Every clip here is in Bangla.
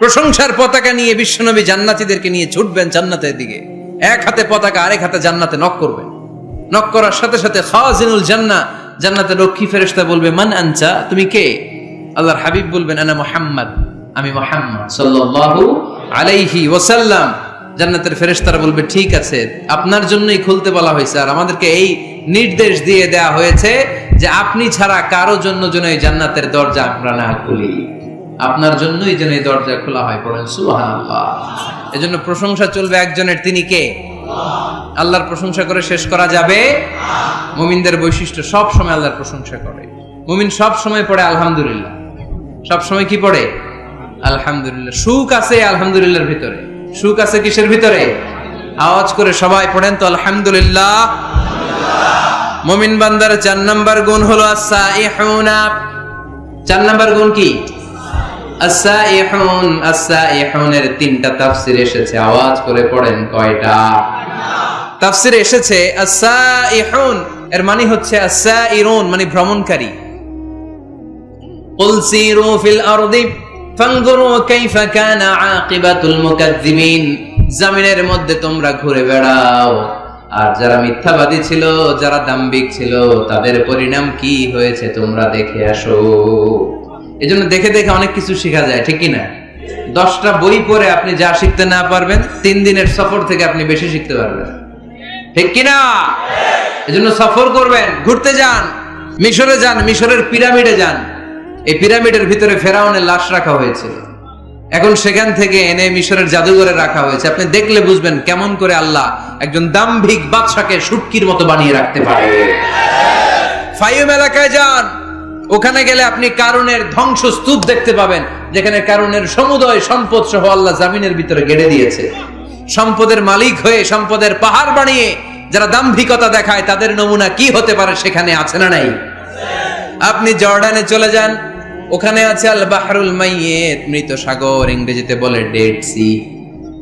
প্রশংসার পতাকা নিয়ে বিশ্বনবী জান্নাতীদেরকে নিয়ে ছুটবেন জান্নাতের দিকে। এক হাতে পতাকা, আরেক হাতে জান্নাতে নক করবেন। নক করার সাথে সাথে খাজিনুল জান্না, জান্নাতের রক্ষী ফেরেশতা বলবে, মান আনচা, তুমি কে? আল্লাহর হাবিব বলবেন, আনা মুহাম্মদ, আমি মুহাম্মদ সাল্লাল্লাহু আলাইহি ওয়াসাল্লাম। জান্নাতের ফেরেশতারা বলবে, ঠিক আছে, আপনার জন্যই খুলতে বলা হয়েছে, আর আমাদেরকে এই নির্দেশ দিয়ে দেয়া হয়েছে যে আপনি ছাড়া কারও জন্য যেন এই জান্নাতের দরজা আমরা না খুলি। আপনার জন্যই যেন এই দরজা খোলা হয় পড়েন সুবহানাল্লাহ। এজন্য প্রশংসা চলবে একজনের, তিনি কে? আল্লাহর প্রশংসা করে শেষ করা যাবে। মুমিনদের বৈশিষ্ট্য, সব সময় আল্লাহর প্রশংসা করে। মুমিন সব সময় পড়ে, আলহামদুলিল্লাহ। সব সময় কি পড়ে? আলহামদুলিল্লাহ। সুখ আছে আলহামদুলিল্লাহর ভিতরে। সুখ আছে কিসের ভিতরে? আওয়াজ করে সবাই পড়েন তো, আলহামদুলিল্লাহ। মুমিন বান্দার চার নাম্বার গুণ হলো আসসাইহুনা চার নাম্বার গুণ কি? আসাইহুন আসাইহুনের তিনটা তাফসীর এসেছে। আওয়াজ করে পড়েন কয়টা? তাফসীর এসেছে আসাইহুন এর মানে হচ্ছে আসাইরুন মানে ভ্রমণকারী। ফিল আরদি, ফানজুরু কাইফা কানা আকিবাতুল মুকাজ্জিবিন জামিনের মধ্যে তোমরা ঘুরে বেড়াও। আর যারা মিথ্যাবাদী ছিল, যারা দাম্বিক ছিল, তাদের পরিণাম কি হয়েছে তোমরা দেখে আসো। এজন্য দেখে দেখে অনেক কিছু শেখা যায়, ঠিক না দশটা বই পড়ে আপনি যা শিখতে না পারবেন, তিন দিনের সফর থেকে আপনি বেশি শিখতে পারবেন। ঠিক কিনা? এজন্য সফর করবেন, ঘুরতে যান, মিশরে যান, মিশরের পিরামিডে যান। এই পিরামিডের ভিতরে ফেরাউনের লাশ রাখা হয়েছিল এখন সেখান থেকে এনে মিশরের জাদুঘরে রাখা হয়েছে। আপনি দেখলে বুঝবেন কেমন করে আল্লাহ একজন দাম্ভিক বাদশাকে সুটকির মতো বানিয়ে রাখতে পারে। ফাইম এলাকায় যান ওখানে গেলে আপনি কারণের ধ্বংস স্তূপ দেখতে পাবেন, যেখানে কারণের সমুদয় সম্পদ সহ আল্লাহ জামিনের ভিতরে গেড়ে দিয়েছে। সম্পদের মালিক হয়ে সম্পদের পাহাড় বানিয়ে যারা দাম্ভিকতা দেখায়, তাদের নমুনা কি হতে পারে সেখানে আছে না নাই? আপনি জর্ডানে চলে যান, ওখানে আছে আল বাহরুল মাইয়েত, মৃত সাগর, ইংরেজিতে বলে ডেড সি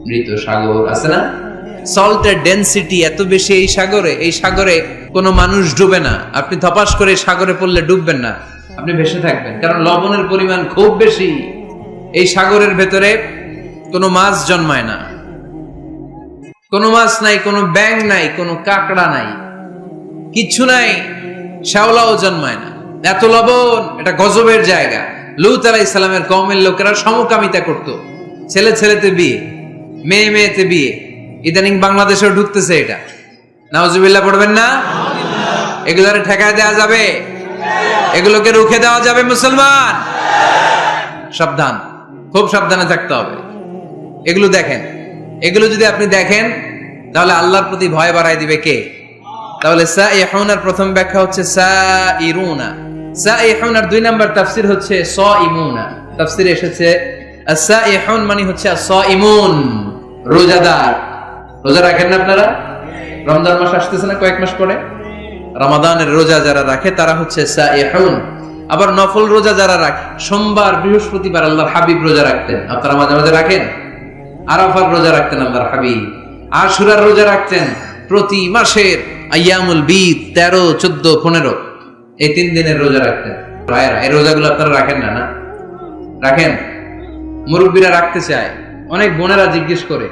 মৃত সাগর, আছে না? সল্টের ডেনসিটি এত বেশি এই সাগরে এই সাগরে কোনো মানুষ ডুবে না। আপনি ধপাস করে সাগরে পড়লে ডুববেন না। আপনি ভেসে থাকবেন। কারণ লবণের পরিমাণ খুব বেশি। এই সাগরের ভেতরে কোনো মাছ জন্মায় না। কোনো মাছ নাই, কোনো ব্যাং নাই, কোনো কাঁকড়া নাই। কিচ্ছু নাই, শ্যাওলাও জন্মায় না। এত লবণ, এটা গজবের জায়গা। লুত আলাহ ইসলামের কমের লোকেরা সমকামিতা করত। ছেলে ছেলেতে বিয়ে, মেয়ে মেয়েতে বিয়ে। ইদানিং বাংলাদেশেও ঢুকতেছে এটা। নাওজুবিল্লাহ পড়বেন না? এগুলোরে ঠেকায় দেওয়া যাবে। এগুলোকে রুখে দেওয়া যাবে মুসলমান। সাবধান, খুব সাবধানে থাকতে হবে। এগুলো দেখেন, এগুলো যদি আপনি দেখেন, তাহলে আল্লাহর প্রতি ভয় বাড়াই দিবে কে? তাহলে সাইহুনার প্রথম ব্যাখ্যা হচ্ছে সাইরুনা। সাইহুনার দুই নাম্বার তাফসির হচ্ছে সাইমুনা। তাফসিরে এসেছে সাইহুন মানে হচ্ছে সাইমুন, রোজাদার। রোজা রাখেন না আপনারা? রমজান মাস আসতেছে না কয়েক মাস পরে? রমাদানের রোজা যারা রাখে, তারা হচ্ছে আবার নফল রোজা যারা রাখে, সোমবার, বৃহস্পতিবার আল্লাহর হাবিব রোজা রাখতেন। আপনারা মাঝে মাঝে রাখেন? আরাফার রোজা রাখতেন আল্লাহর হাবিব। আশুরার রোজা রাখতেন প্রতি মাসের আয়ামুল বিদ তেরো, চোদ্দ, পনেরো। এই তিন দিনের রোজা রাখতেন। ভাইয়েরা, এই রোজাগুলো আপনারা রাখেন না না? রাখেন? মুরব্বীরা রাখতে চায়। অনেক বোনেরা জিজ্ঞেস করে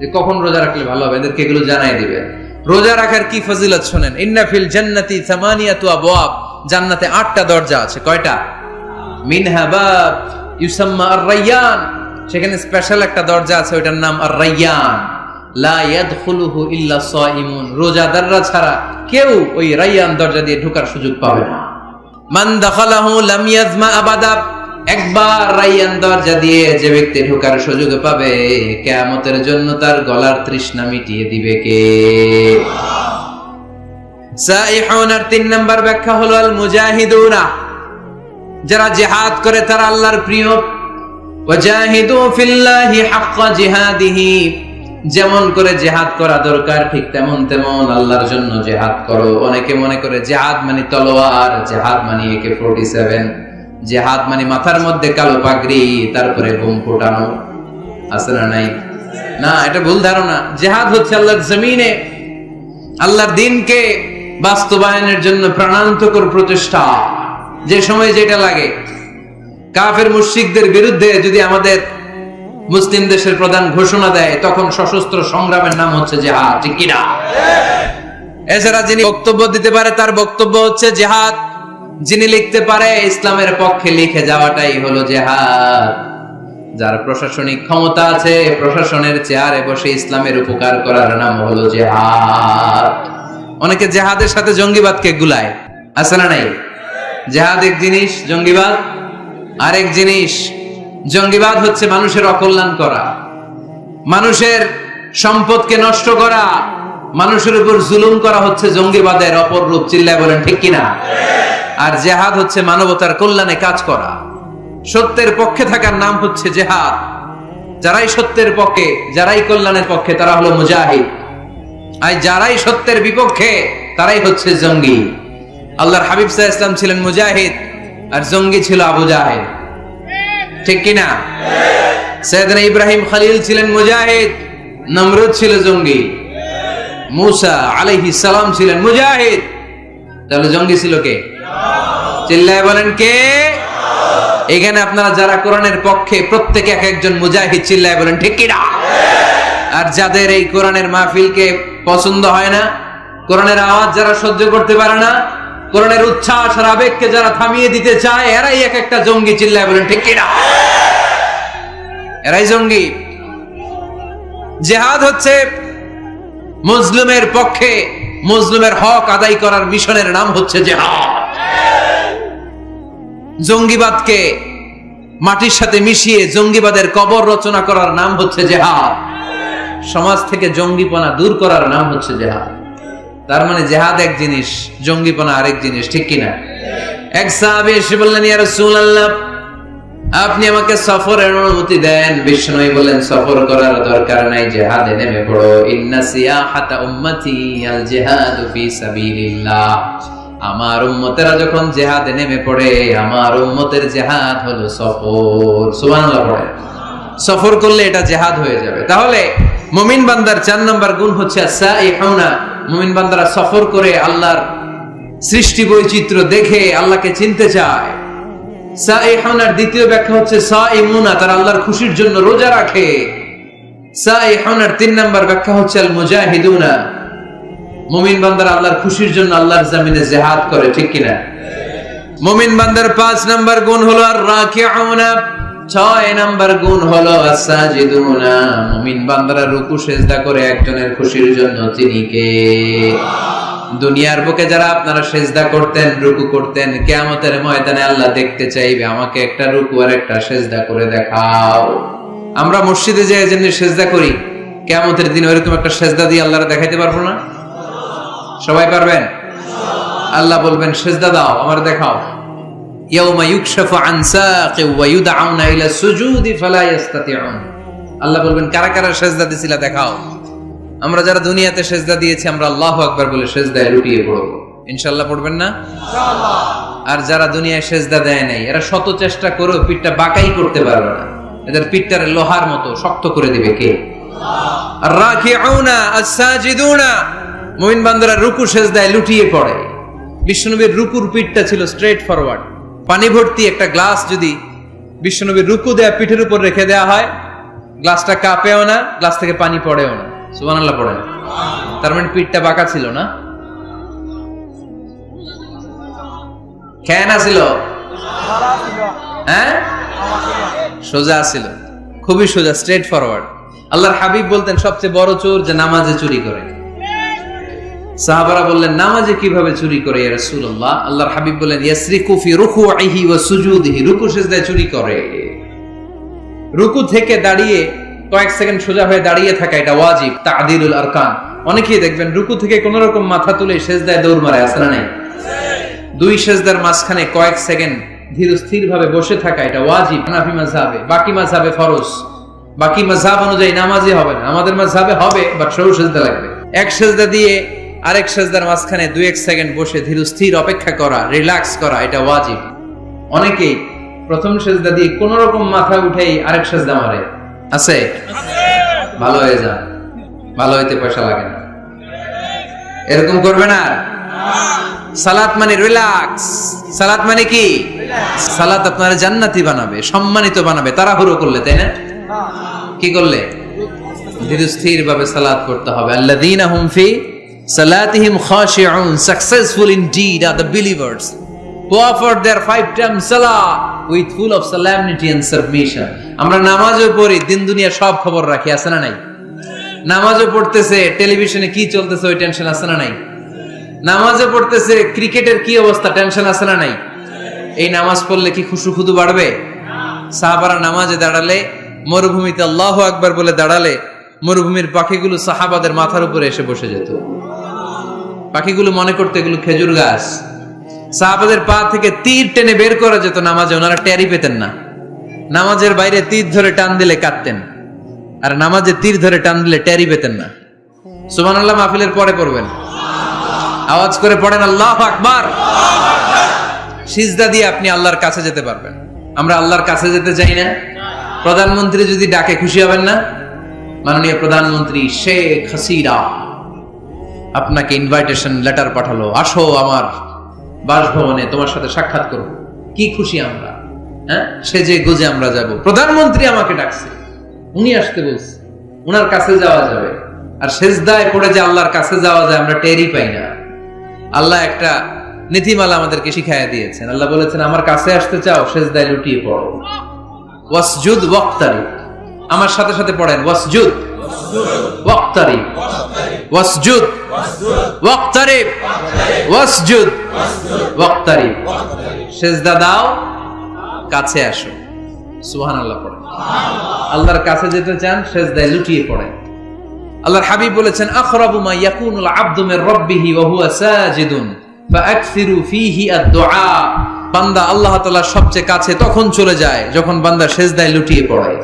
যে, কখন রোজা রাখলে ভালো হবে? এদেরকে এগুলো জানাই দিবে রোজা রাখার কি ফজিলত শোনেন? ইন্নাফিল জান্নাতি সামানিয়াতু আবওয়াব। জান্নাতে আটটা দরজা আছে। কয়টা? মিনহা বাব ইউসাম্মা আর রাইয়ান সেখানে স্পেশাল একটা দরজা আছে, ওইটার নাম আর রাইয়ান লা ইয়াদখুলুহু ইল্লা সাইমুন রোজাদাররা ছাড়া কেউ ওই রাইয়ান দরজা দিয়ে ঢোকার সুযোগ পাবে না। মান দাখালাহু লাম ইয়াজমা আবাদা। একবার রাইয়ান দরজা দিয়ে যে ব্যক্তি ঢোকার সুযোগ পাবে, কিয়ামতের জন্য তার গলার তৃষ্ণা মিটিয়ে দিবে কে? সাইহুনার তিন নাম্বার ব্যাখ্যা হলো আল মুজাহিদুনা যারা জিহাদ করে তারা আল্লাহর প্রিয়। ওয়াজাহিদু ফিল্লাহি হাক্কা জিহাদিহি। যেমন করে জেহাদ করা দরকার, ঠিক তেমন তেমন আল্লাহর জন্য জেহাদ করো। অনেকে মনে করে জেহাদ মানে তলোয়ার, জেহাদ মানে একে ফোর্টি সেভেন জেহাদ মানে মাথার মধ্যে কালো পাগড়ি, তারপরে বোম ফোটানো। আছে না নাই? না, এটা ভুল ধারণা। জেহাদ হচ্ছে আল্লাহর জমিনে, আল্লাহর দিনকে বাস্তবায়নের জন্য প্রাণান্তকর প্রচেষ্টা। যে সময় যেটা লাগে। কাফের মুশরিকদের বিরুদ্ধে যদি আমাদের মুসলিম দেশের প্রধান ঘোষণা দেয়, তখন সশস্ত্র সংগ্রামের নাম হচ্ছে জেহাদ, ঠিক কিনা এছাড়া যিনি বক্তব্য দিতে পারে, তার বক্তব্য হচ্ছে জেহাদ যিনি লিখতে পারে, ইসলামের পক্ষে লিখে যাওয়াটাই হলো জেহাদ। যার প্রশাসনিক ক্ষমতা আছে, প্রশাসনের চেয়ারে বসে ইসলামের উপকার করার নাম হলো জেহাদ। অনেকে জেহাদের সাথে জঙ্গিবাদকে গুলায়, আছে না নাই? জেহাদ এক জিনিস, জঙ্গিবাদ। আরেক জিনিস, জঙ্গিবাদ হচ্ছে মানুষের অকল্যাণ করা। মানুষের সম্পদকে নষ্ট করা, মানুষের উপর জুলুম করা হচ্ছে জঙ্গিবাদের অপর রূপ। চিল্লায় বলেন, ঠিক কিনা? আর জেহাদ হচ্ছে মানবতার কল্যাণে কাজ করা। সত্যের পক্ষে থাকার নাম হচ্ছে জেহাদ। যারাই সত্যের পক্ষে, যারাই কল্যাণের পক্ষে, তারা হলো মুজাহিদ। আর যারাই সত্যের বিপক্ষে, তারাই হচ্ছে জঙ্গি। আল্লাহর হাবিব সাহা ইসলাম ছিলেন মুজাহিদ, আর জঙ্গি ছিল আবু জাহেদ ঠিক কিনা? সৈয়দনা ইব্রাহিম খালিল ছিলেন মুজাহিদ, নমরুদ ছিল জঙ্গি। মুসা আলাইহিস সালাম ছিলেন মুজাহিদ। তাহলে জঙ্গি ছিল কে? চিল্লায় বলেন কে? এখানে আপনারা যারা কোরআনের পক্ষে প্রত্যেকে এক একজন মুজাহিদ চিল্লায় বলেন, ঠিক কিনা আর যাদের এই কোরআনের মাহফিলকে পছন্দ হয় না, কোরআনের আওয়াজ যারা সহ্য করতে পারে না, কোরআনের উচ্ছ্বাস আর আবেগকে যারা থামিয়ে দিতে চায়, এরাই এক একটা জঙ্গি চিল্লায় বলেন, ঠিক কিনা এরাই জঙ্গি। জেহাদ হচ্ছে মুসলিমের পক্ষে মুসলিমের হক আদায় করার মিশনের নাম হচ্ছে জেহাদ। জঙ্গিবাদকে মাটির সাথে মিশিয়ে জঙ্গিবাদের কবর রচনা করার নাম হচ্ছে জেহাদ। সমাজ থেকে জঙ্গিপনা দূর করার নাম হচ্ছে জেহাদ। তার মানে জেহাদ এক জিনিস, জঙ্গিপনা আরেক জিনিস, ঠিক কিনা এক সাহাবী এসে বললেন, ইয়া রাসূলুল্লাহ, আপনি আমাকে সফরের অনুমতি দেন। বিষ্ণুই বলেন সফর করার দরকার নাই, জেহাদে নেমে পড়ো। ইন্না সিয়াহাতা উম্মতি আল জিহাদু ফি সাবিলিল্লাহ। আমার উম্মতেরা যখন জেহাদে নেমে পড়ে, আমার উম্মতের জেহাদ হলো সফর। সুবহানাল্লাহ সফর করলে এটা জেহাদ হয়ে যাবে। তাহলে মুমিন বান্দার চার নম্বর গুণ হচ্ছে মুমিন বান্দারা সফর করে আল্লাহর সৃষ্টি বৈচিত্র্য দেখে আল্লাহকে চিনতে চায়। দ্বিতীয় ব্যাখ্যা হচ্ছে তারা আল্লাহর খুশির জন্য রোজা রাখে। তিন নম্বর ব্যাখ্যা হচ্ছে আল মুজাহিদুনা মুমিন বান্দারা আল্লাহর খুশির জন্য আল্লাহর জামিনে জিহাদ করে, ঠিক কিনা? মুমিন বান্দার পাঁচ নাম্বার গুণ হলো আর রাকিউনা ছয় নাম্বার গুণ হলো বান্দারা রুকু, সেজদা করে একজনের খুশির জন্য তিনি কে? দুনিয়ার বুকে যারা আপনারা সেজদা করতেন, রুকু করতেন, কিয়ামতের ময়দানে আল্লাহ দেখতে চাইবে, আমাকে একটা রুকু আর একটা সেজদা করে দেখাও। আমরা মসজিদে যে জন্য সেজদা করি, কিয়ামতের দিন ওইরকম একটা সেজদা দিয়ে আল্লাহরা দেখাইতে পারব না? সবাই পারবেন? আল্লাহ বলবেন, সেজদা দাও, আমার দেখাও। ইয়াউমা দিছিলা দেখাও। আমরা যারা দুনিয়াতে দিয়েছি, আমরা বলে পড়বেন না? আর যারা দুনিয়ায় সেজদা দেয় নাই, এরা শত চেষ্টা করেও পিঠটা বাঁকাই করতে পারবে না। এদের পিঠটারে লোহার মতো শক্ত করে দিবে কে? আর আস-সাজিদুনা। মুমিন বান্দারা রুকু সেজদায় লুটিয়ে পড়ে। বিশ্বনবীর রুকুর পিঠটা ছিল স্ট্রেট ফরওয়ার্ড পানি ভর্তি একটা গ্লাস যদি বিশ্বনবীর রুকু দেয়া পিঠের উপর রেখে দেওয়া হয় গ্লাসটা কাঁপেও না গ্লাস থেকে পানি পড়েও না। সুবহানাল্লাহ পড়ে। তার মানে পিঠটা বাঁকা ছিল না। খেয়ানা ছিল? হ্যাঁ? সোজা ছিল। খুবই সোজা স্ট্রেট ফরওয়ার্ড আল্লাহর হাবিব বলতেন, সবচেয়ে বড় চোর যে নামাজে চুরি করে। সাহাবারা বললেন, নামাজে কীভাবে চুরি করে ইয়া আল্লাহর হাবিব বললেন, ইয়াসরিকু ফি রুকুইহি ওয়া সুজুদিহি, রুকু সিজদায় চুরি করে। রুকু থেকে দাঁড়িয়ে, কয়েক সেকেন্ড সোজা হয়ে দাঁড়িয়ে থাকা এটা ওয়াজিব, তাদিলুল আরকান। অনেকেই দেখবেন, রুকু থেকে কোন রকম মাথা তুলে সেজদায় দৌড় মারে আসে না নাই? দুই সেজদার মাঝখানে কয়েক সেকেন্ড ধীর স্থির ভাবে বসে থাকা এটা ওয়াজিব, হানাফি মাযহাবে। বাকি মাযহাবে ফরজ। বাকি মাযহাব অনুযায়ী নামাজই হবে না। আমাদের মাযহাবে হবে, বাট সরু সেজদা লাগবে। এক সেজদা দিয়ে আরেক সেজদার মাঝখানে দুই এক সেকেন্ড বসে ধীর স্থির অপেক্ষা করা রিল্যাক্স করা, এটা ওয়াজিব। অনেকেই প্রথম সেজদা দিয়ে কোন রকম মাথা উঠেই আরেক সেজদা মারে। আছে? ভালো হয়ে যান। ভালো হইতে পয়সা লাগে না। এরকম করবে না? সালাত মানে রিল্যাক্স সালাত মানে কি? সালাত আপনার জান্নাতি বানাবে, সম্মানিত বানাবে, তাড়াহুড়ো করলে, তাই না? কি করলে? ধীরস্থির ভাবে সালাত করতে হবে। আল্লাযীনা হুম ফি সালাতিহিম খাশিউন successful indeed are the believers who offer their five times salah with full of solemnity and submission. আমরা নামাজও পড়ি, দিন দুনিয়া সব খবর রাখি, আছে না নাই? নামাজও পড়তেছে টেলিভিশনে কি চলতেছে ওই টেনশন আছে না নাই? নামাজও পড়তেছে ক্রিকেটের কি অবস্থা টেনশন আছে না নাই? এই নামাজ পড়লে কি খুশু খুদু বাড়বে? সাহাবারা নামাজে দাঁড়ালে, মরুভূমিতে আল্লাহ আকবার বলে দাঁড়ালে, মরুভূমির পাখিগুলো সাহাবাদের মাথার উপরে এসে বসে যেত। পাখিগুলো মনে করতে এগুলো খেজুর গাছ। সাহাবাদের পা থেকে তীর টেনে বের করা যেত নামাজে, ওনারা টেরি পেতেন না। নামাজের বাইরে তীর ধরে টান দিলে কাঁদতেন। আর নামাজে তীর ধরে টান দিলে টেরি পেতেন না। সুবহানাল্লাহ, মাহফিলের পরে পড়বেন। আওয়াজ করে পড়েন, আল্লাহ আকবার! সিজদা দিয়ে আপনি আল্লাহর কাছে যেতে পারবেন। আমরা আল্লাহর কাছে যেতে চাই না। প্রধানমন্ত্রী যদি ডাকে, খুশি হবেন না? মাননীয় প্রধানমন্ত্রী শেখ হাসিনা। আপনাকে ইনভাইটেশন লেটার পাঠালো, আসো আমার বাসভবনে তোমার সাথে সাক্ষাৎ করব। কি খুশি আমরা হ্যাঁ? সে যে গোজে আমরা যাব। প্রধানমন্ত্রী আমাকে ডাকছে, উনি আসতে বলছে, উনার কাছে যাওয়া যাবে। আর সেজদায় পড়ে যে আল্লাহর কাছে যাওয়া যায়, আমরা টেরই পাই না। আল্লাহ একটা নীতিমালা আমাদেরকে শিখাইয়া দিয়েছেন। আল্লাহ বলেছেন, আমার কাছে আসতে চাও, সেজদায় লুটিয়ে পড়ো। ওয়াসজুদ ওয়াক্তারি আমার সাথে সাথে পড়েন, ওয়াসজুদ। কাছে আসো। পড়েন আল্লাহর কাছে যেতে চান, সেজদায় লুটিয়ে আল্লাহর হাবিব বলেছেন বান্দা আল্লাহ সবচেয়ে কাছে তখন চলে যায়, যখন বান্দা সেজদায় লুটিয়ে পড়ে।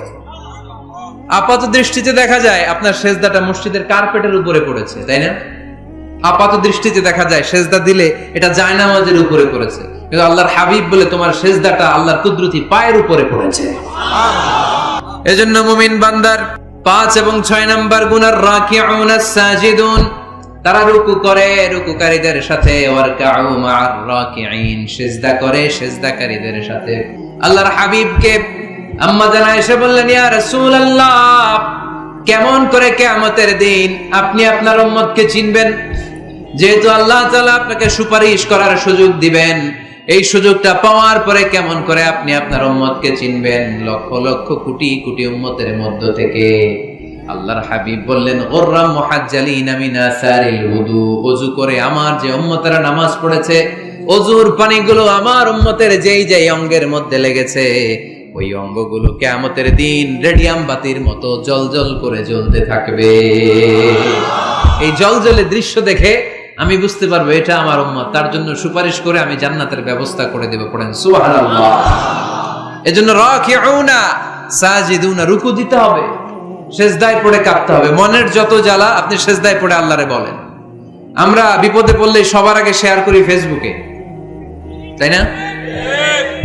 আপাত দৃষ্টিতে দেখা যায় আপনার সেজদাটা মসজিদের কার্পেটের উপরে পড়েছে, তাই না? আপাত দৃষ্টিতে দেখা যায় সেজদা দিলে এটা জায়নামাজের উপরে পড়েছে। কিন্তু আল্লাহর হাবিব বলে তোমার সেজদাটা আল্লাহর কুদরতি পায়ের উপরে পড়েছে। এজন্য মুমিন বান্দার পাঁচ এবং ছয় নাম্বার গুনার রাকিউন সাজিদুন তারা রুকু করে, রুকুকারীদের সাথে, ওয়ারকাউ মা'আর রাকিঈন, সিজদা করে সিজদাকারীদের সাথে। আল্লাহর হাবিবকে আম্মা জানা এসে বললেন, ইয়া রাসূলুল্লাহ, কেমন করে কিয়ামতের দিন আপনি আপনার উম্মতকে চিনবেন? যেহেতু আল্লাহ তাআলা আপনাকে সুপারিশ করার সুযোগ দিবেন, এই সুযোগটা পাওয়ার পরে কেমন করে আপনি আপনার উম্মতকে চিনবেন? লক্ষ লক্ষ কোটি কোটি উম্মতের মধ্য থেকে আল্লাহর হাবিব বললেন ওররাম মুহাজ্জালিন মিন আসারিল উযু ওযু করে আমার যে উম্মতেরা নামাজ পড়েছে ওযুর পানিগুলো আমার উম্মতের যেই যেই অঙ্গের মধ্যে লেগেছে ওই অঙ্গগুলো কিয়ামতের দিন রেডিয়াম বাতির মতো জলজল করে জ্বলতে থাকবে। এই জলজলে দৃশ্য দেখে আমি বুঝতে পারব এটা আমার উম্মত। তার জন্য সুপারিশ করে আমি জান্নাতের ব্যবস্থা করে দেব। পড়েন, সুবহানাল্লাহ। এজন্য রাকিউনা, সাজিদুনা, রুকু দিতে হবে। সেজদায় পড়ে কাঁপতে হবে। মনের যত জ্বালা, আপনি সেজদায় পড়ে আল্লাহরে বলেন। আমরা বিপদে পড়লে সবার আগে শেয়ার করি ফেসবুকে তাই না?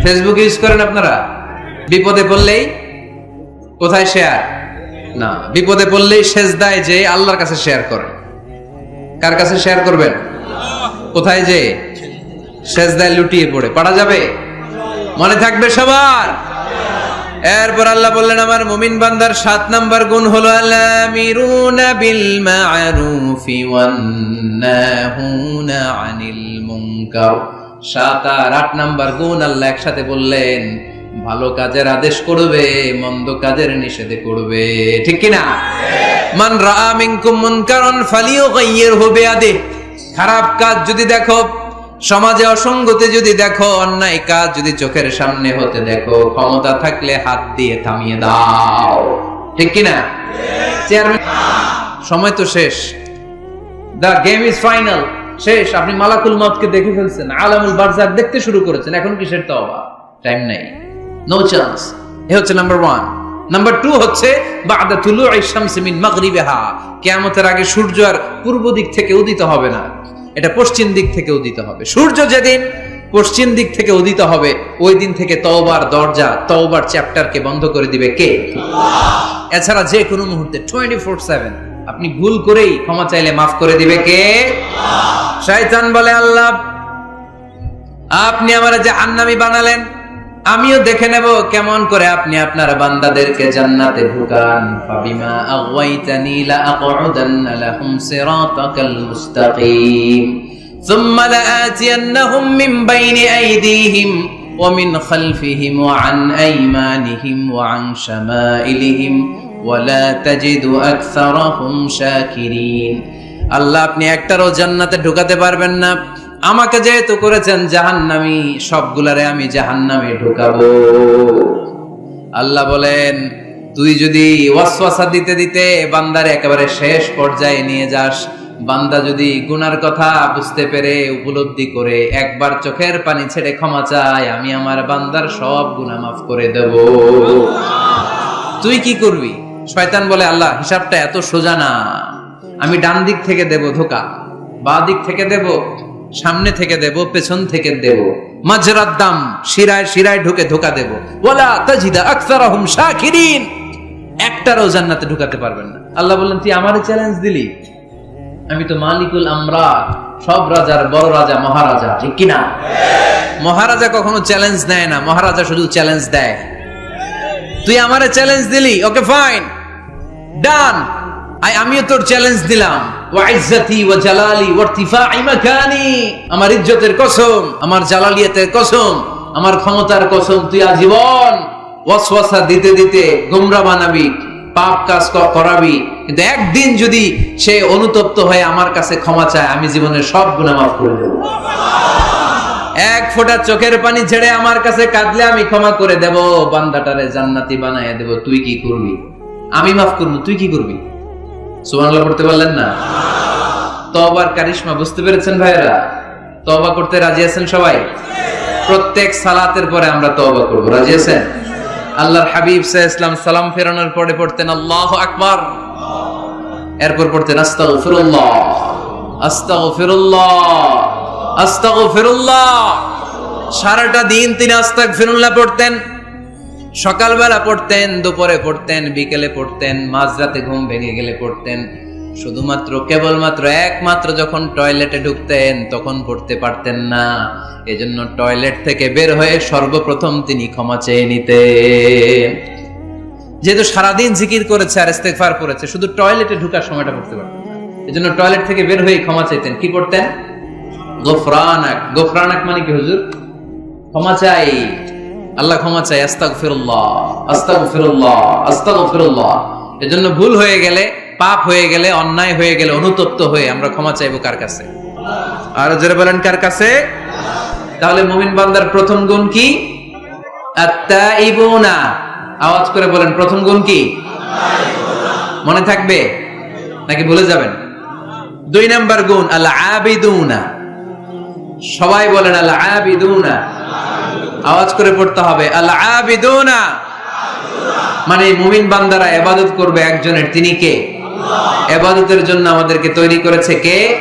ফেসবুক ইউজ করেন আপনারা? বিপদে পড়লেই কোথায় শেয়ার না, বিপদে পড়লেই সেজদায় যে আল্লাহর কাছে শেয়ার করেন কার কাছে শেয়ার করবেন? কোথায় যে সেজদায় লুটিয়ে পড়ে। পারা যাবে? মনে থাকবে সবার। এরপর আল্লাহ বললেন, আমার মুমিন বান্দার সাত নাম্বার গুণ হলো আলামিরুনা আনিল সাত আর আট নাম্বার গুণ আল্লাহ একসাথে বললেন ভালো কাজের আদেশ করবে, মন্দ কাজের নিষেধে করবে। ঠিক কি না মান রাআ মিনকুম মুনকারান ফালিয়ুগাইয়িরহু বিয়াদিহি। খারাপ কাজ যদি দেখো, সমাজে অসঙ্গতি যদি দেখো, অন্যায় কাজ যদি চোখের সামনে হতে দেখো, ক্ষমতা থাকলে হাত দিয়ে থামিয়ে দাও। ঠিক কি না চেয়ারম্যান সময় তো শেষ। দা গেম ইজ ফাইনাল শেষ। আপনি মালাকুল মতকে দেখে ফেলছেন। আলামুল বারজাক দেখতে শুরু করেছেন। এখন কিসের তওবা? টাইম নাই। নো চান্স এ হচ্ছে নাম্বার ওয়ান নাম্বার টু হচ্ছে, বাদা তুলু শামসি মিন মাগরিবিহা। কিয়ামতের আগে সূর্য আর পূর্ব দিক থেকে উদিত হবে না। এটা পশ্চিম দিক থেকে উদিত হবে। সূর্য যেদিন পশ্চিম দিক থেকে উদিত হবে, ওই দিন থেকে তওবার দরজা, তওবার চ্যাপ্টারকে বন্ধ করে দিবে কে? এছাড়া যে কোনো মুহূর্তে টোয়েন্টি ফোর সেভেন আপনি ভুল করেই ক্ষমা চাইলে মাফ করে দিবে কে? শয়তান বলে, আল্লাহ, আপনি আমার যে আন্নামি বানালেন। আমিও দেখে নেব কেমন করে আপনি আপনার বান্দাদেরকে জান্নাতে ঢুকান। ফাবিমা আগাইতানি লা আকউদান্না লাহুম সিরাতাকাল মুস্তাকিম। সুম্মা লাআতিয়ান্নাহুম মিন বাইনি আইদিহিম ওয়া মিন খালফিহিম ওয়া আন আইমানিহিম ওয়া আন শামাইলিহিম ওয়ালা তাজিদু আকসারাহুম শাকিরিন। আল্লাহ, আপনি একটারও জান্নাতে ঢুকাতে পারবেন না। আমাকে যেহেতু করেছেন জাহান্নামি, সবগুলারে আমি জাহান্নামে ঢুকাবো। আল্লাহ বলেন, তুই যদি ওয়াসওয়াসা দিতে দিতে বান্দার একেবারে শেষ পর্যায়ে নিয়ে যাস, বান্দা যদি গুনার কথা বুঝতে পেরে উপলব্ধি করে একবার চোখের পানি ছেড়ে ক্ষমা চাই আমি আমার বান্দার সব গুনাহ মাফ করে দেব। তুই কি করবি? শয়তান বলে, আল্লাহ, হিসাবটা এত সোজা না। আমি ডান দিক থেকে দেব ধোকা, বা দিক থেকে দেব সামনে থেকে দেব পেছন থেকে দেব। মাজরাত দাম শিরায় শিরায় ঢুকে ধোকা দেব। ওয়ালা তাজিদা আকসারাহুম শাকিরিন। একটারও জান্নাতে ঢুকাতে পারবেন না। আল্লাহ বললেন তুই আমারে চ্যালেঞ্জ দিলি? আমি তো মালিকুল আমরা সব রাজার বড় রাজা মহারাজা ঠিক কিনা? মহারাজা কখনো চ্যালেঞ্জ নেয় না মহারাজা শুধু চ্যালেঞ্জ দেয়। তুই আমারে চ্যালেঞ্জ দিলি? ওকে ফাইন ডান আই আমিও তোর চ্যালেঞ্জ দিলাম। আমার ইজ্জতের কসম, আমার জালালিয়াতের কসম, আমার ক্ষমতার কসম, তুই আজীবন ওয়াসওয়াসা দিতে দিতে গোমরা বানাবি, পাপ কাজ করাবি। কিন্তু একদিন যদি সে অনুতপ্ত হয়ে আমার কাছে ক্ষমা চায়, আমি জীবনের সব গুনাহ মাফ করে দেব। এক ফোঁটা চোখের পানি ছেড়ে আমার কাছে কাঁদলে আমি ক্ষমা করে দেব। বান্দাটারে জান্নাতি বানায় দেব। তুই কি করবি? আমি মাফ করব, তুই কি করবি? সুবহানাল্লাহ পড়তে পারলেন না? তবার কারিশমা, বুঝতে পেরেছেন ভাইয়েরা? তবা করতে রাজি আছেন সবাই? প্রত্যেক সালাতের পরে আমরা তবা করব, রাজি আছেন? আল্লাহর হাবিব সাল্লাল্লাহু ইসলাম সালাম ফেরানোর পরে পড়তেন, আল্লাহু আকবার। এরপর পড়তেন, আস্তাগফিরুল্লাহ। আস্তাগফিরুল্লাহ। আস্তাগফিরুল্লাহ। সারাটা দিন তিনি আস্তাগফিরুল্লাহ পড়তেন। সকালবেলা পড়তেন, দুপুরে পড়তেন, বিকেলে পড়তেন, মাঝরাতে ঘুম ভেঙে গেলে পড়তেন। শুধুমাত্র, কেবলমাত্র একমাত্র যখন টয়লেটে ঢুকতেন, তখন পড়তে পারতেন না। এজন্য টয়লেট থেকে বের হয়ে সর্বপ্রথম তিনি ক্ষমা চেয়ে নিতেন। যেহেতু সারাদিন জিকির করেছে আর ইস্তেগফার করেছে, শুধু টয়লেটে ঢুকার সময়টা পড়তে পারতেন না। এজন্য টয়লেট থেকে বের হয়ে ক্ষমা চাইতেন। কি পড়তেন? গোফরানাক। গোফরানাক মানে কি হুজুর? ক্ষমা চাই। আল্লাহ ক্ষমা চাই আস্তাগফিরুল্লাহ আস্তাগফিরুল্লাহ আস্তাগফিরুল্লাহ। এজন্য ভুল হয়ে গেলে, পাপ হয়ে গেলে, অন্যায় হয়ে গেলে, অনুতপ্ত হয়ে আমরা ক্ষমা চাইব কার কাছে? আর জোরে বলেন কার কাছে? তাহলে মুমিন বান্দার প্রথম গুণ কি? আত্তাইবুনা। আওয়াজ করে বলেন, প্রথম গুণ কি? মনে থাকবে? নাকি ভুলে যাবেন? দুই নাম্বার গুণ আল আবিদুনা সবাই বলেন আল আবিদুনা আওয়াজ করে পড়তে হবে মানে মুমিন বান্দারা ইবাদত করবে একজনের, তিনি কে? ইবাদতের জন্য আমাদেরকে তৈরি করেছে কে?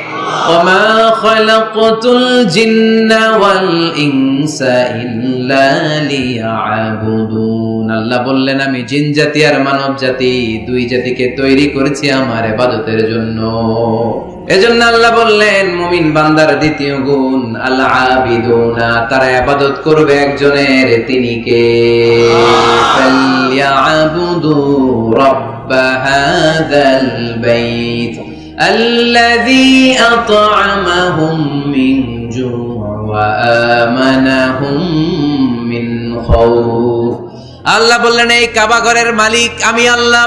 আল্লাহ বললেন, আমি জিন জাতি আর মানব জাতি, দুই জাতিকে তৈরি করেছি আমার এবাদতের জন্য। এজন্য আল্লাহ বললেন মুমিন বান্দার দ্বিতীয় গুণ আল আবিদুনা তারা ইবাদত করবে একজনের তিনি কে ফালইয়াবুদু রাব্ব হাযাল বাইত الذي أطعمهم من جوع وآمنهم من خوف আল্লাহ বললেন এই কাবা ঘরের মালিক আমি আল্লাহ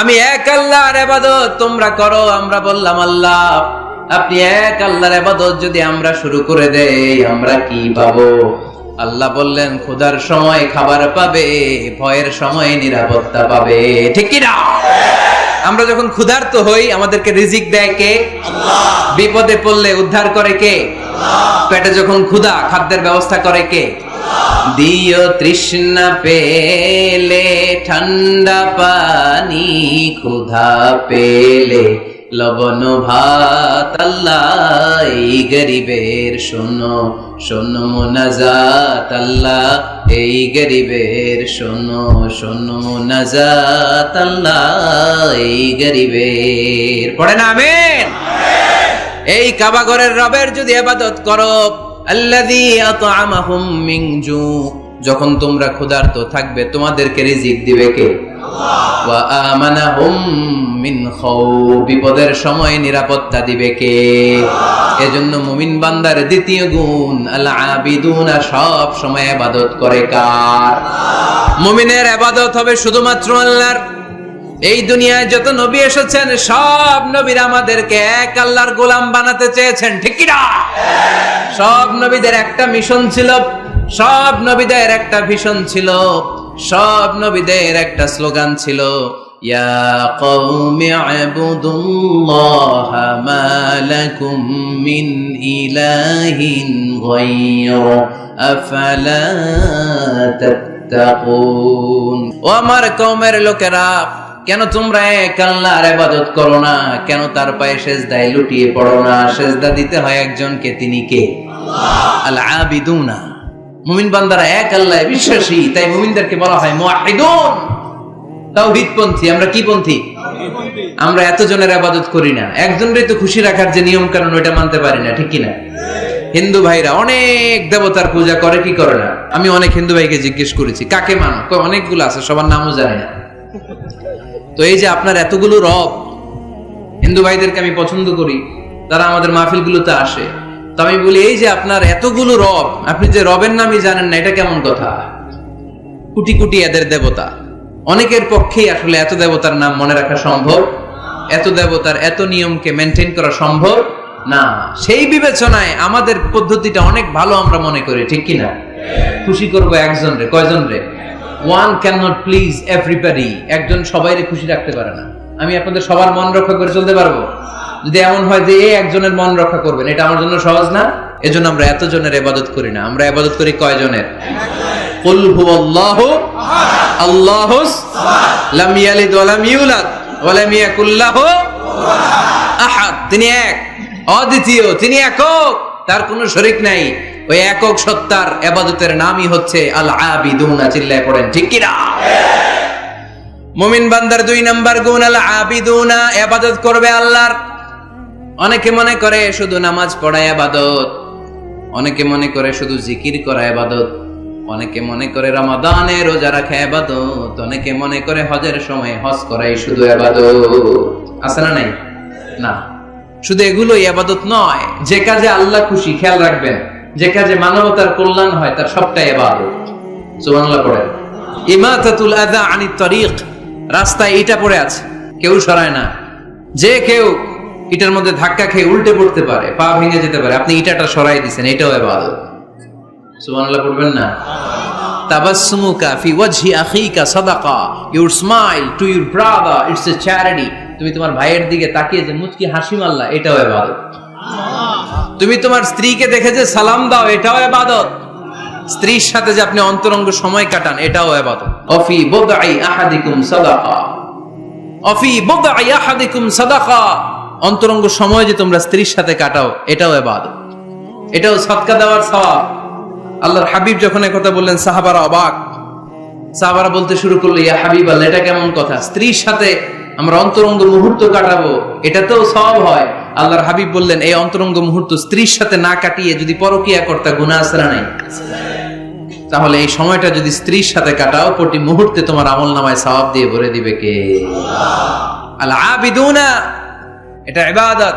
আমি এক আল্লাহর ইবাদত, তোমরা করো, আমরা বললাম আল্লাহ। আপনি এক আল্লাহর ইবাদত যদি আমরা শুরু করে দেই, আমরা কি পাবো? আল্লাহ বললেন, ক্ষুধার সময় খাবার পাবে, ভয়ের সময় নিরাপত্তা পাবে। ঠিক কি না আমরা যখন ক্ষুধার্ত হই, আমাদেরকে রিজিক দেয় কে? বিপদে পড়লে উদ্ধার করে কে? পেটে যখন ক্ষুধা, খাদ্যের ব্যবস্থা করে কে? দিও তৃষ্ণা পেলে, ঠান্ডা পানি ক্ষুধা পেলে। লবণ ভাত আল্লাহ, এই গরিবের শোনো শোনো মোনাজাত আল্লাহ, এই গরিবের শোনো শোনো মোনাজাত আল্লাহ, এই গরিবের। পড়ে না, আমেন? এই কাবা ঘরের রবের যদি আবাদত করো যখন তোমরা ক্ষুধার্ত থাকবে, তোমাদেরকে রিজিক দিবে কে? বিপদের সময় নিরাপত্তা দিবে কে? এজন্য মুমিন বান্দার দ্বিতীয় গুণ, আল আবিদুনা, সব সময় আবাদত করে কার? মুমিনের আবাদত হবে শুধুমাত্র আল্লাহর। এই দুনিয়ায় যত নবী এসেছেন, সব নবীর আমাদেরকে এক আল্লাহর গোলাম বানাতে চেয়েছেন, ঠিক কি না? সব নবীদের একটা মিশন ছিল, সব নবীদের একটা ভিশন ছিল, সব নবীদের একটা স্লোগান ছিল আমার কওমের লোকেরা কেন তোমরা এক আল্লাহর ইবাদত করো না? কেন তার পায়ে সেজদায় লুটিয়ে পড়ো না? সেজদা দিতে হয় একজনকে, তিনি কে? আল আবিদুনা। মুমিন বান্দারা এক আল্লাহ বিশ্বাসী, তাই মুমিনদেরকে বলা হয় মুআহিদুন তাওহীদপন্থী। আমরা কি পন্থী? আমরা এতজনের আবাদত করি না। একজনরে তো খুশি রাখার যে নিয়ম কানুন ওইটা মানতে পারি না, ঠিক কি না হিন্দু ভাইরা অনেক দেবতার পূজা করে, কি করে না? আমি অনেক হিন্দু ভাইকে জিজ্ঞেস করেছি, কাকে মানো? অনেকগুলো আছে, সবার নামও জানি না। তো এই যে আপনার এতগুলো রব, হিন্দু ভাইদেরকে আমি পছন্দ করি, তারা আমাদের মাহফিলগুলোতে আসে। তো আমি বলি, এই যে আপনার এতগুলো রব, আপনি যে রবের নামই জানেন না, এটা কেমন কথা? কোটি কোটি এদের দেবতা। অনেকের পক্ষেই আসলে এত দেবতার নাম মনে রাখা সম্ভব, এত দেবতার এত নিয়মকে মেনটেন করা সম্ভব না। সেই বিবেচনায় আমাদের পদ্ধতিটা অনেক ভালো আমরা মনে করি, ঠিক কি না খুশি করব একজন রে, কয়জন রে? One can not please everybody একজন সবাইরে খুশি রাখতে পারে না। আমি আপনাদের সবার মন রক্ষা করে চলতে পারব? যদি এমন হয় যে এই একজনের মন রক্ষা করবেন, এটা আমার জন্য সহজ না? এজন্য আমরা এত জনের ইবাদত করি না। আমরা ইবাদত করি কয়জনের? কুল হুয়াল্লাহু আল্লাহুস লাম ইয়ালিদ ওয়া লাম ইউলাদ ওয়া লাম ইয়াকুল লাহু আহাদ। তিনি এক। অদ্বিতীয়, তিনি একক। তার কোনো শরীক নাই। ওই একক সত্তার ইবাদতের নামই হচ্ছে আল আবিদুনা চিল্লায় পড়েন, ঠিক কি না মুমিন বান্দার দুই নাম্বার গুণ আল আবিদুনা ইবাদত করবে আল্লাহর। অনেকে মনে করে শুধু নামাজ পড়া ইবাদত অনেকে মনে করে শুধু জিকির করা ইবাদত অনেকে মনে করে রমাদানে রোজা রাখা ইবাদত অনেকে মনে করে হজের সময় হজ করাই শুধু ইবাদত আছে না নাই? না। শুধু এগুলোই ইবাদত নয়, যে কাজে আল্লাহ খুশি, খেয়াল রাখবেন। যে কাজে মানবতার কল্যাণ হয়, তার সবটাই ইমাতাতুল আদা আনি তরিক, রাস্তায় ইটা পড়ে আছে, কেউ সরায় না। যে কেউ ইটার মধ্যে ধাক্কা খেয়ে উল্টে পড়তে পারে, পা ভেঙে যেতে পারে, আপনি ইটাটা সরাই দিছেন, এটাও ইবাদত সুবহানাল্লাহ পড়বেন না? ফি your smile too it's a charity. তুমি তোমার ভাইয়ের দিকে তাকিয়ে যে মুচকি হাসি মারলা, এটাও ইবাদত তুমি তোমার স্ত্রীকে দেখে যে সালাম দাও, এটাও ইবাদত স্ত্রীর সাথে যে আপনি অন্তরঙ্গ সময় কাটান, এটাও ইবাদত অফি বুদআই আহাদিকুম সাদাকা। অফি বুদআই আহাদিকুম সাদাকা। অন্তরঙ্গ সময় যে তোমরা স্ত্রীর সাথে কাটাও, এটাও ইবাদত এটাও সদকা দেওয়ার সওয়াব আল্লাহর হাবিব যখন কথা বললেন, সাহাবারা অবাক। সাহাবারা বলতে শুরু করল, ইয়া হাবিব আল্লাহ, এটা কেমন কথা? স্ত্রীর সাথে আমরা অন্তরঙ্গ মুহূর্ত কাটাবো, এটাতেও সওয়াব হয়। আল্লাহর হাবিব বললেন, এই অন্তরঙ্গ মুহূর্ত স্ত্রীর সাথে না কাটিয়ে যদি পরকিয়া করতা আছে না নাই তাহলে এই সময়টা যদি স্ত্রীর সাথে কাটাও, প্রতি মুহূর্তে তোমার আমল নামায় সওয়াব দিয়ে ভরে দিবে কে? আল আবিদুনা, এটা ইবাদত।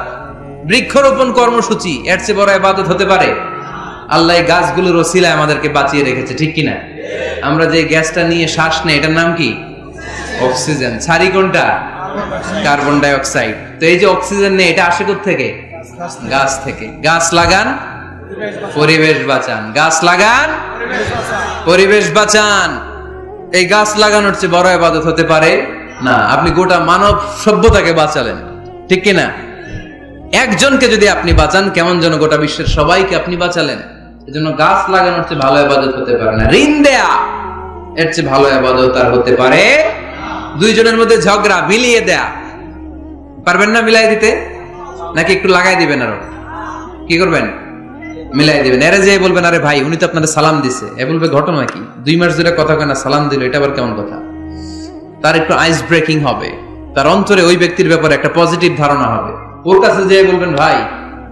বৃক্ষরোপণ কর্মসূচি, এর চেয়ে বড় ইবাদত হতে পারে। আল্লাহ এই গাছগুলোর ওসিলায় আমাদেরকে বাঁচিয়ে রেখেছে, ঠিক কিনা? আমরা যে গ্যাসটা নিয়ে শ্বাস নেই, এটার নাম কি? অক্সিজেন। ছাড়ি কোনটা? কার্বন ডাই অক্সাইড তো এই যে অক্সিজেন নেই, এটা আসে থেকে গাছ থেকে। গাছ লাগান, পরিবেশ বাঁচান। গাছ লাগান, পরিবেশ বাঁচান। এই গাছ লাগানোর চেয়ে বড় ইবাদত হতে পারে না। আপনি গোটা মানব সভ্যতাকে বাঁচালেন। ঠিক কিনা? একজনকে যদি আপনি বাঁচান, কেমন যেন গোটা বিশ্বের সবাইকে আপনি বাঁচালেন? এজন্য গাছ লাগানোর চেয়ে ভালো আবাদত হতে পারে না। ঋণ দেয়া, এর চেয়ে ভালো আবাদত আর হতে পারে দুইজনের মধ্যে ঝগড়া মিলিয়ে দেয়া। পারবেন না মিলাই দিতে? নাকি একটু লাগাই দিবেন আরও? কি করবেন? মিলাই দিবেন। এরা যে বলবেন, আরে ভাই, উনি তো আপনাদের সালাম দিছে। এ বলবে, ঘটনা কি? দুই মাস ধরে কথা কেনা সালাম দিল। এটা আবার কেমন কথা? তার একটু আইস ব্রেকিং হবে। তার অন্তরে ওই ব্যক্তির ব্যাপারে একটা পজিটিভ ধারণা হবে। ওর কাছে যে বলবেন, ভাই,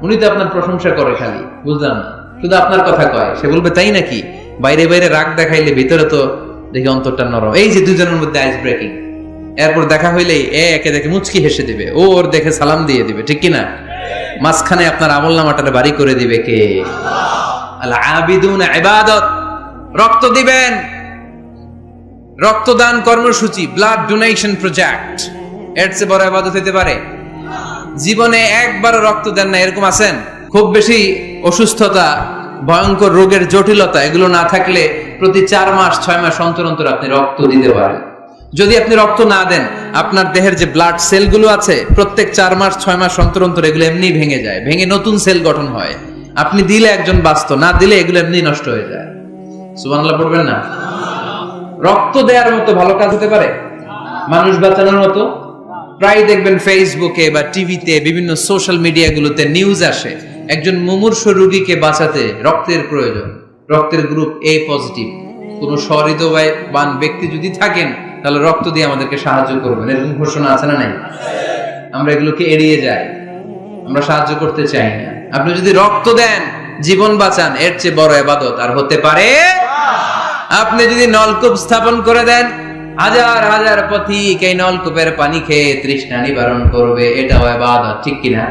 উনি তো আপনার প্রশংসা করে খালি, বুঝলাম না। শুধু আপনার কথা কয়। সে বলবে, তাই নাকি? বাইরে বাইরে রাগ দেখাইলে ভিতরে তো দেখি অন্তরটা নরম। এই যে দুজনের মধ্যে আইস ব্রেকিং এরপর দেখা হইলেই এ একে দেখে মুচকি হেসে দিবে ও ওর দেখে সালাম দিয়ে দিবে, ঠিক কিনা? মাঝখানে আপনার আমল নামাটারে বাড়ি করে দিবে কে? রক্ত দিবেন। রক্তদান কর্মসূচি ব্লাড ডোনেশন প্রজেক্ট এর চেয়ে বড় ইবাদত হতে পারে? জীবনে একবারও রক্ত দেন না, এরকম আছেন? খুব বেশি অসুস্থতা, ভয়ঙ্কর রোগের জটিলতা, এগুলো না থাকলে প্রতি চার মাস, ছয় মাস অন্তর অন্তর আপনি রক্ত দিতে পারেন। যদি আপনি রক্ত না দেন, আপনার দেহের যে ব্লাড সেলগুলো আছে, প্রত্যেক চার মাস, ছয় মাস অন্তর অন্তর এগুলো এমনি ভেঙে যায়, ভেঙে নতুন সেল গঠন হয়। আপনি দিলে একজন বাঁচত, না দিলে এগুলো এমনি নষ্ট হয়ে যায়। সুবহানাল্লাহ পড়বেন না? রক্ত দেওয়ার মতো ভালো কাজ হতে পারে? মানুষ বাঁচানোর মতো? প্রায় দেখবেন ফেসবুকে বা টিভিতে বিভিন্ন সোশ্যাল মিডিয়াগুলোতে নিউজ আসে, একজন মুমূর্ষ রোগীকে বাঁচাতে রক্তের প্রয়োজন। রক্তের গ্রুপ এ পজিটিভ কোন সহৃদয়বান ব্যক্তি যদি থাকেন তাহলে রক্ত দিয়ে আমাদেরকে সাহায্য করবেন। এরকম ঘোষণা আছে না নাই? আমরা এগুলোকে এড়িয়ে যাই। আমরা সাহায্য করতে চাই না। আপনি যদি রক্ত দেন, জীবন বাঁচান, এর চেয়ে বড় এবাদত আর হতে পারে? আপনি যদি নলকূপ স্থাপন করে দেন, হাজার হাজার পথিক এই নলকূপের পানি খেয়ে তৃষ্ণা নিবারণ করবে। এটাও এবাদত, ঠিক কিনা?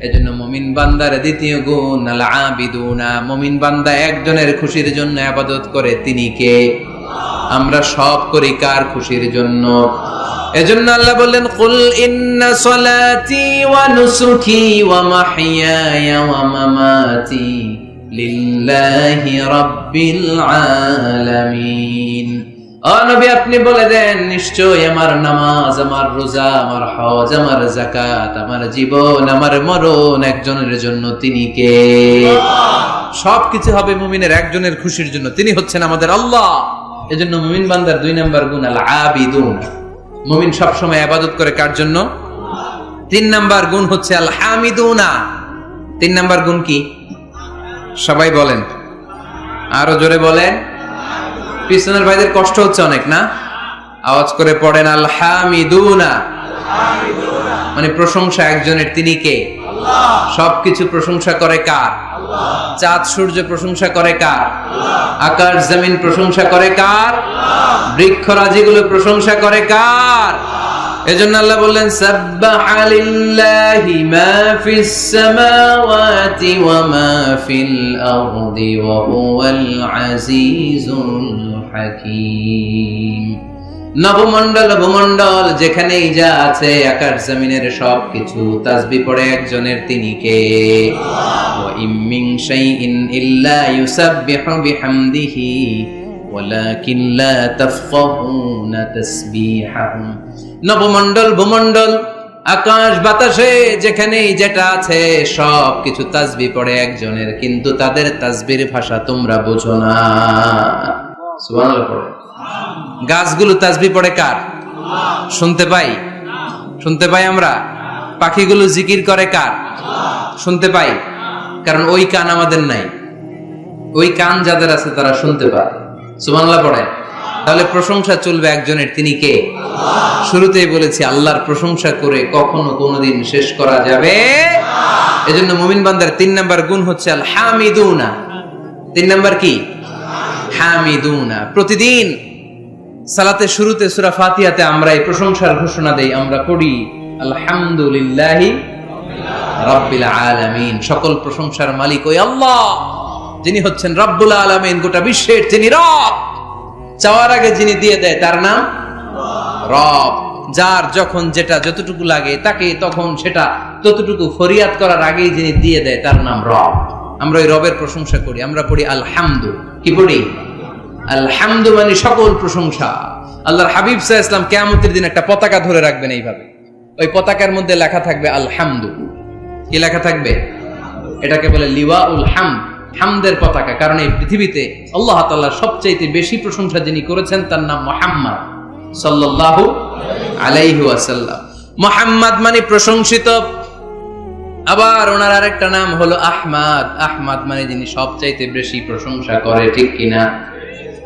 এজন্য মুমিন বান্দার দ্বিতীয় গুণ আবিদুনা মুমিন বান্দা একজনের খুশির জন্য আবাদত করে, তিনি কে? আমরা সব করি কার খুশির জন্য? এজন্য আল্লাহ বললেন কুল ইন্না সলাতি ওয়া নুসুকি ওয়া মাহইয়ায়া ওয়া মামাতি লিল্লাহি রাব্বিল আলামিন। ও নবী আপনি বলে দেন নিশ্চয় আমার নামাজ আমার রোজা আমার হজ আমার জাকাত আমার জীবন আমার মরণ একজনের জন্য তিনি কে? সবকিছু হবে মুমিনের একজনের খুশির জন্য। তিনি হচ্ছেন আমাদের আল্লাহ। এজন্য মুমিন বান্দার দুই নাম্বার গুণ আল আবিদুন মুমিন সবসময় আবাদত করে কার জন্য? তিন নাম্বার গুণ হচ্ছে আল হামিদুনা তিন নাম্বার গুণ কি? সবাই বলেন। আরও জোরে বলেন। পিছনের ভাইদের কষ্ট হচ্ছে অনেক, না? আওয়াজ করে পড়েন আল হামিদুনা মানে প্রশংসা একজনের, তিনি কে? সবকিছু প্রশংসা করে কার? চাঁদ সূর্য প্রশংসা করে কার? আকাশ জমিন প্রশংসা করে কার? বৃক্ষরাজিগুলো প্রশংসা করে কার? এজন্য আল্লাহ বললেন, সাব্বাহা লিল্লাহি মা ফিস সামাওয়াতি ওয়া মা ফিল আরদি ওয়া হুয়াল আজিজুল হাকীম। নবমণ্ডল ভূমণ্ডল যেখানেই যা আছে, আকাশ জমিনের সব কিছু তাসবি পড়ে একজনের তিনি কে? শাইইন ইল্লা ইউসাব্বিহু বিহামদিহি, ওয়ালাকিন লা তাসবিহাহুম। নবমণ্ডল ভূমণ্ডল আকাশ বাতাসে, যেখানেই যেটা আছে সব কিছু তাসবি পড়ে একজনের, কিন্তু তাদের তাসবির ভাষা তোমরা বোঝো না। সুবহানাল্লাহ গাছগুলো তাসবি পড়ে কার? শুনতে পাই? শুনতে পাই আমরা? পাখিগুলো জিকির করে কার? শুনতে পাই? কারণ ওই কান আমাদের নাই। ওই কান যাদের আছে তারা শুনতে পায়। সুবহানাল্লাহ পড়ে। তাহলে প্রশংসা চলবে একজনের, তিনি কে? শুরুতেই বলেছি, আল্লাহর প্রশংসা করে কখনো কোনোদিন শেষ করা যাবে এজন্য মুমিন বান্দার তিন নাম্বার গুণ হচ্ছে আল হামিদুনা তিন নাম্বার কি? হামিদুনা। প্রতিদিন সালাতে শুরুতে সূরা ফাতিহাতে আমরা এই প্রশংসার ঘোষণা দেই, আমরা পড়ি, আলহামদুলিল্লাহি রাব্বিল আলামিন। সকল প্রশংসার মালিক ওই আল্লাহ, যিনি হচ্ছেন রব্বুল আলামিন, গোটা বিশ্বের যিনি রব। চাওয়ার আগে যিনি দিয়ে দেয়, তার নাম রব। যার যখন যেটা যতটুকু লাগে, তাকে তখন সেটা ততটুকু ফরিয়াদ করার আগেই যিনি দিয়ে দেয়, তার নাম রব। আমরা ওই রবের প্রশংসা করি, আমরা পড়ি আলহামদু। কি পড়ি? আলহামদু মানে সকল প্রশংসা। আল্লাহর হাবিব সাহ ইসলাম কেয়ামতের দিন একটা পতাকা ধরে রাখবেন এইভাবে। ওই পতাকার মধ্যে লেখা থাকবে আলহামদু। কি লেখা থাকবে? এটাকে বলে লিওয়া উল হাম হামদের পতাকা। কারণ এই পৃথিবীতে আল্লাহ তাল্লাহ সবচাইতে বেশি প্রশংসা যিনি করেছেন তার নাম মোহাম্মদ সাল্লাল্লাহু আলাইহু আসাল্লাম মোহাম্মদ মানে প্রশংসিত। আবার ওনার আরেকটা নাম হলো আহমাদ। আহমাদ মানে যিনি সবচাইতে বেশি প্রশংসা করে, ঠিক কিনা?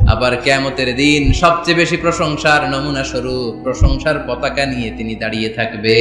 আবার কেমতের দিন সবচেয়ে বেশি প্রশংসার নমুনা স্বরূপ প্রশংসার পতাকা নিয়ে তিনি দাঁড়িয়ে থাকবে।